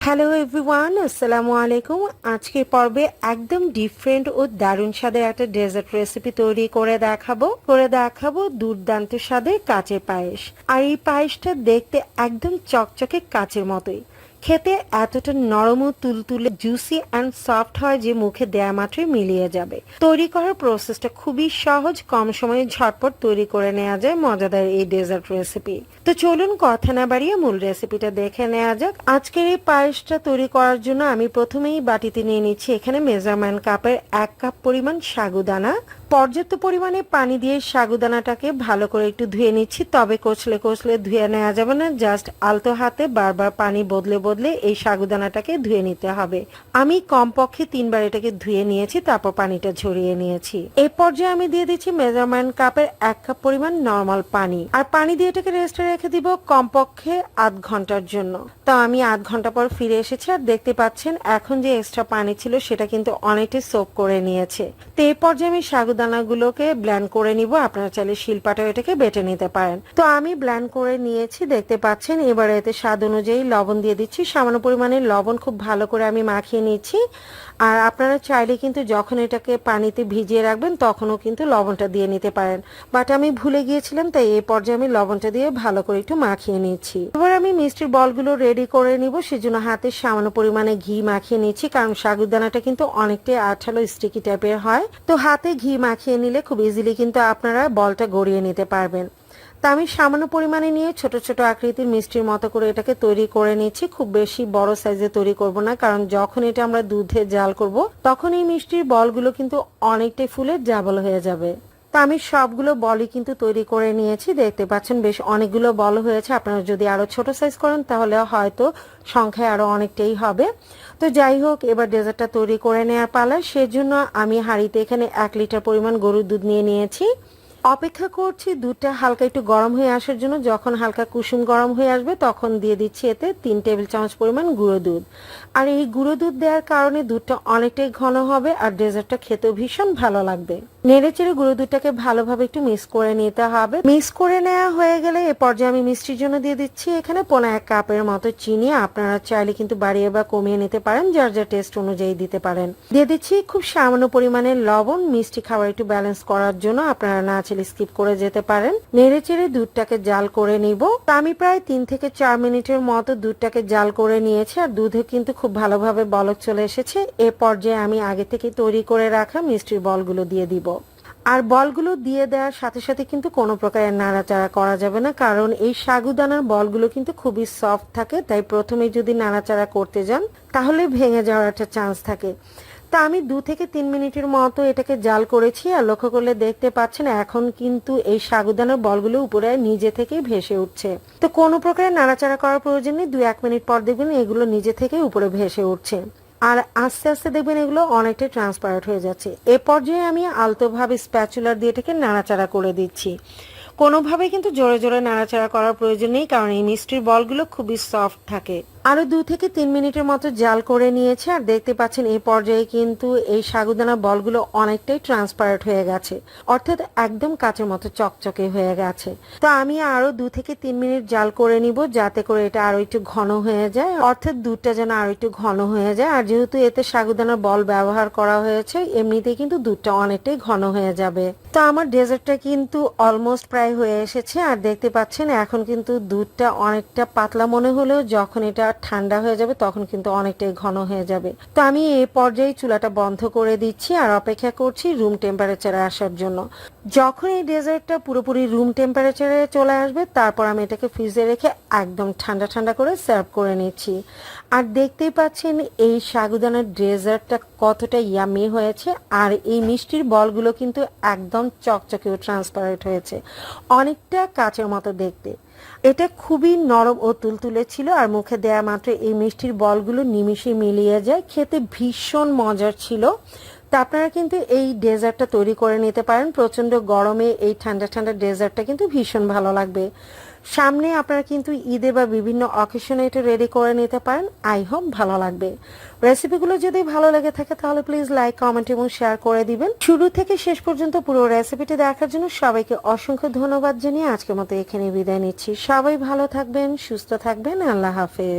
Hello everyone আসসালামু আলাইকুম আজকের পর্বে একদম ডিফারেন্ট ও দারুণ স্বাদের একটা ডেজার্ট রেসিপি তৈরি করে দেখাবো। করে দেখাবো দুর্দান্ত স্বাদের কাঁচের পায়েস। আর এই পায়েসটা দেখতে একদম চকচকে কাঁচের মতোই। খেতে এতটা নরম ও তুলতুলে জুসি অ্যান্ড সফট হয় যে মুখে দেয়া মাত্রই মিলিয়ে যাবে। তৈরি করার প্রসেসটা খুবই সহজ, কম সময়ে ঝটপট তৈরি করে নেওয়া যায় মজাদার এই ডেজার্ট রেসিপি তো চলুন কথা না বাড়িয়ে মূল রেসিপিটা দেখে নেওয়া যাক। আজকের এই পায়েসটা তৈরি করার জন্য আমি প্রথমেই বাটিতে নিয়ে নিচ্ছি এখানে মেজারমেন্ট কাপের এক কাপ পরিমাণ সাগুদানা পর্যাপ্ত পরিমাণে পানি দিয়ে সাগুদানাটাকে ভালো করে একটু ধুয়ে নিচ্ছি। তবে কচলে কচলে ধুয়ে নেওয়া যাবে না জাস্ট আলতো হাতে বারবার পানি বদলে বদলে এই সাগুদানাটাকে ধুয়ে নিতে হবে। আমি কমপক্ষে তিনবার এটাকে ধুয়ে নিয়েছি, তারপর পানিটা ঝরিয়ে নিয়েছি। এই পর্যায়ে আমি দিয়ে দিচ্ছি মেজারমেন্ট কাপের এক কাপ পরিমাণ নর্মাল পানি। আর পানি দিয়ে এটাকে রেস্টে রেখে দিব কমপক্ষে আধ ঘণ্টার জন্য। তো আমি আধ ঘণ্টা পর ফিরে এসেছি আর দেখতে পাচ্ছেন, এখন যে এক্সট্রা পানি ছিল সেটা কিন্তু অনেকটাই সোপ করে নিয়েছে। তো এই পর্যায়ে আমি সাগুদানাগুলোকে ব্ল্যান্ড করে নিব। আপনারা চাইলে শিলপাটা এটাকে বেটে নিতে পারেন। তো আমি ব্ল্যান্ড করে নিয়েছি, দেখতে পাচ্ছেন। এবারে এতে স্বাদ অনুযায়ী লবণ দিয়ে দিচ্ছি। সামান্য পরিমাণে লবণ খুব ভালো করে আমি মাখিয়ে নিচ্ছি। আর আপনারা চাইলে কিন্তু যখন এটাকে পানিতে ভিজিয়ে রাখবেন, তখনও কিন্তু লবণটা দিয়ে নিতে পারেন। বাট আমি ভুলে গিয়েছিলাম, তাই এই পর্যায়ে আমি লবণটা দিয়ে ভালো করে একটু মাখিয়ে নিচ্ছি। এবার আমি মিষ্টির বলগুলো রেডি করে নিব, সেজন্য হাতে সামান্য পরিমাণে ঘি মাখিয়ে নিচ্ছি, কারণ সাগুদানাটা কিন্তু অনেকটাই আঠালো স্টিকি টাইপের হয়। তো হাতে ঘি মাখিয়ে নিলে খুব ইজিলি কিন্তু আপনারা বলটা গড়িয়ে নিতে পারবেন। তা আমি সামান্য পরিমাণে নিয়ে ছোট ছোট আকৃতির মিষ্টির মতো করে এটাকে তৈরি করে নিচ্ছি, খুব বেশি বড় সাইজে তৈরি করব না, কারণ যখন এটা আমরা দুধে জাল করব তখন এই মিষ্টির বলগুলো কিন্তু অনেকটাই ফুলে জাবল হয়ে যাবে। তা আমি সবগুলো বলই কিন্তু তৈরি করে নিয়েছি। দেখতে পাচ্ছেন বেশ অনেকগুলো বল হয়েছে। আপনারা যদি আরও ছোট সাইজ করেন, তাহলে হয়তো সংখ্যায় আরও অনেকটাই হবে। তো যাই হোক, এবার ডেজার্টটা তৈরি করে নেওয়ার পালা। সেজন্য আমি হাঁড়িতে এখানে এক লিটার পরিমাণ গরুর দুধ নিয়ে নিয়েছি। অপেক্ষা করছি দুধটা হালকা একটু গরম হয়ে আসার জন্য। যখন হালকা কুসুম গরম হয়ে আসবে, তখন দিয়ে দিচ্ছি এতে তিন টেবিল চামচ পরিমাণ গুঁড়ো দুধ। আর এই গুঁড়ো দুধ দেওয়ার কারণে দুধটা অনেকটাই ঘন হবে, আর ডেজার্টটা খেতেও ভীষণ ভালো লাগবে। নেড়ে চেড়ে গুঁড়ো দুধটাকে ভালোভাবে একটু মিক্স করে নিতে হবে। মিক্স করে নেওয়া হয়ে গেলে এ পর্যায়ে আমি মিষ্টির জন্য দিয়ে দিচ্ছি এখানে পোনা এক কাপের মতো চিনি। আপনারা চাইলে কিন্তু বাড়িয়ে বা কমিয়ে নিতে পারেন, যার যার টেস্ট অনুযায়ী দিতে পারেন। দিয়ে দিচ্ছি খুব সামান্য পরিমাণে লবণ। মিষ্টি খাবার একটু ব্যালেন্স করার জন্য আপনারা না চাইলে স্কিপ করে যেতে পারেন। নেড়ে চেড়ে দুধটাকে জাল করে নিব। আমি প্রায় তিন থেকে চার মিনিটের মতো দুধটাকে জাল করে নিয়েছি আর দুধে কিন্তু খুব ভালোভাবে বলক চলে এসেছে। এ পর্যায়ে আমি আগে থেকে তৈরি করে রাখা মিষ্টির বলগুলো দিয়ে দিব। আর বলগুলো দিয়ে দেওয়ার সাথে সাথে কিন্তু কোনো প্রকারের নাড়াচাড়া করা যাবে না, কারণ এই সাগুদানার বলগুলো কিন্তু খুবই সফট থাকে, তাই প্রথমে যদি নাড়াচাড়া করতে যান, তাহলে ভেঙে যাওয়ার একটা চান্স থাকে। তা আমি দু থেকে তিন মিনিটের মতো এটাকে জাল করেছি, আর লক্ষ্য করলে দেখতে পাচ্ছেন এখন কিন্তু এই সাগুদানার বলগুলো উপরে নিজে থেকে ভেসে উঠছে। তো কোনো প্রকারের নাড়াচাড়া করার প্রয়োজন নেই, দু এক মিনিট পর দেখবেন এগুলো নিজে থেকে উপরে ভেসে উঠছে। আর আস্তে আস্তে দেখবেন এগুলো অনেকটাই ট্রান্সপারেন্ট হয়ে যাচ্ছে। এ পর্যায়ে আমি আলতোভাবে স্প্যাচুলার দিয়ে এটাকে নাড়াচাড়া করে দিচ্ছি। কোনোভাবে কিন্তু জোরে জোরে নাড়াচাড়া করার প্রয়োজন নেই, কারণ এই মিষ্টির বলগুলো খুবই সফট থাকে। আরও দু থেকে তিন মিনিটের মতো জাল করে নিয়েছে, আর দেখতে পাচ্ছেন এই পর্যায়ে কিন্তু এই সাগুদানা বলগুলো অনেকটাই ট্রান্সপারেন্ট হয়ে গেছে, অর্থাৎ একদম কাঁচের মতো চকচকে হয়ে গেছে। তো আমি আরও দু থেকে তিন মিনিট জাল করে নিব, যাতে করে এটা আরও একটু ঘন হয়ে যায়, অর্থাৎ দুধটা যেন আরও একটু ঘন হয়ে যায়। আর যেহেতু এতে সাগুদানার বল ব্যবহার করা হয়েছে, এমনিতেই কিন্তু দুধটা অনেকটাই ঘন হয়ে যাবে। তো আমার ডেজার্টটা কিন্তু অলমোস্ট প্রায় হয়ে এসেছে, আর দেখতে পাচ্ছেন এখন কিন্তু দুধটা অনেকটা পাতলা মনে হলেও যখন এটা ঠান্ডা হয়ে যাবে, তখন কিন্তু অনেকটাই ঘন হয়ে যাবে। তো আমি এই পর্যায়ে চুলাটা বন্ধ করে দিচ্ছি আর অপেক্ষা করছি রুম টেম্পারেচারে আসার জন্য। যখন এই ডেজার্টটা পুরোপুরি রুম টেম্পারেচারে চলে আসবে, তারপর আমি এটাকে ফ্রিজে রেখে একদম ঠান্ডা ঠান্ডা করে সার্ভ করে নিচ্ছি। আর দেখতেই পাচ্ছেন এই সাগুদানার ডেজার্টটা কতটা ইয়ামি হয়েছে, আর এই মিষ্টির বলগুলো কিন্তু একদম চকচকে ট্রান্সপারেন্ট হয়েছে। অনেকটা কাচের মতো দেখতে। এটা খুবই নরম ও তুলতুলে ছিল আর মুখে দেয়া মাত্র এই মিষ্টির বলগুলো নিমিশে মিলিয়ে যায়। খেতে ভীষণ মজার ছিল। তা আপনারা কিন্তু এই ডেজার্টটা তৈরি করে নিতে পারেন। প্রচণ্ড গরমে এই ঠান্ডা ঠান্ডা ডেজার্টটা কিন্তু ভীষণ ভালো লাগবে। সামনে আপনারা কিন্তু ঈদে বা বিভিন্ন অকেশনে এটা রেডি করে নিতে পারেন। আই হোপ ভালো লাগবে। রেসিপিগুলো যদি ভালো লেগে থাকে, তাহলে প্লিজ লাইক কমেন্ট এবং শেয়ার করে দিবেন। শুরু থেকে শেষ পর্যন্ত পুরো রেসিপিটি দেখার জন্য সবাইকে অসংখ্য ধন্যবাদ জানিয়ে আজকের মতো এখানে বিদায় নিচ্ছি। সবাই ভালো থাকবেন, সুস্থ থাকবেন। আল্লাহ হাফেজ।